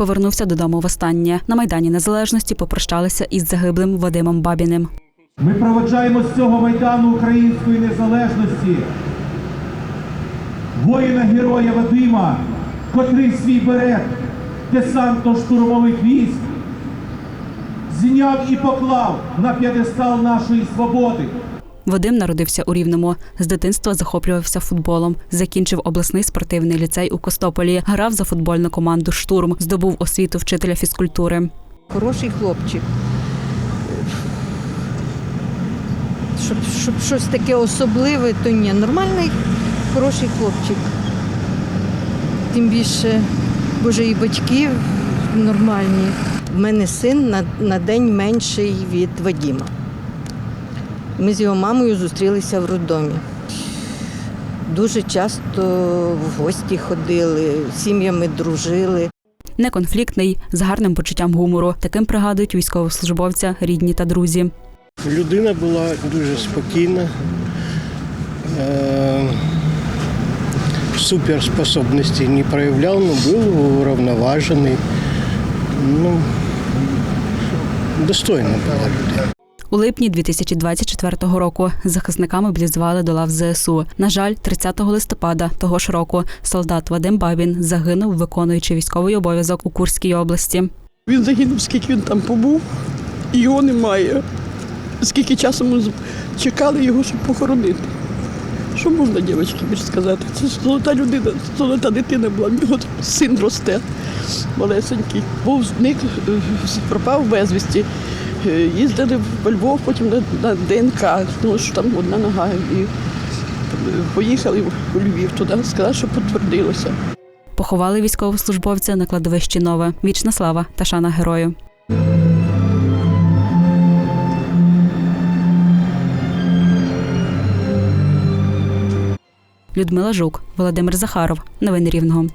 повернувся додому востаннє. На майдані незалежності попрощалися із загиблим Вадимом Бабіним. Ми проведжаємо з цього майдану української незалежності воїна-героя Вадима, котрий свій берет десантно-штурмових військ зняв і поклав на п'єдестал нашої свободи. Вадим народився у Рівному. З дитинства захоплювався футболом. Закінчив обласний спортивний ліцей у Костополі. Грав за футбольну команду Штурм. Здобув освіту вчителя фізкультури. Хороший хлопчик. Щоб, щоб щось таке особливе, то ні. Нормальний, хороший хлопчик. Тим більше, боже, і батьки нормальні. У мене син на, на день менший від Вадіма. Ми з його мамою зустрілися в роддомі. Дуже часто в гості ходили, сім'ями дружили. Неконфліктний, з гарним почуттям гумору. Таким пригадують військовослужбовця, рідні та друзі. Людина була дуже спокійна, е, суперспособностей не проявляв, але був уравноважений. Ну, достойна була людина. У липні 2024 року захисника мобілізували до лав ЗСУ. На жаль, 30 листопада того ж року солдат Вадим Бабін загинув, виконуючи військовий обов'язок у Курській області. Він загинув, скільки він там побув, і його немає. Скільки часу ми чекали його, щоб похоронити. Що можна, дівчатки, більше сказати? Це золота людина, золота дитина була. Нього син росте, малесенький. Був зник, е, пропав безвісті. Е, Їздили в Львов, потім на, на ДНК, ну що там одна нога. І поїхали у Львів туди, сказали, що підтвердилося. Поховали військовослужбовця на кладовищі Нове. Вічна слава та шана герою. Людмила Жук, Володимир Захаров. Новини Рівного.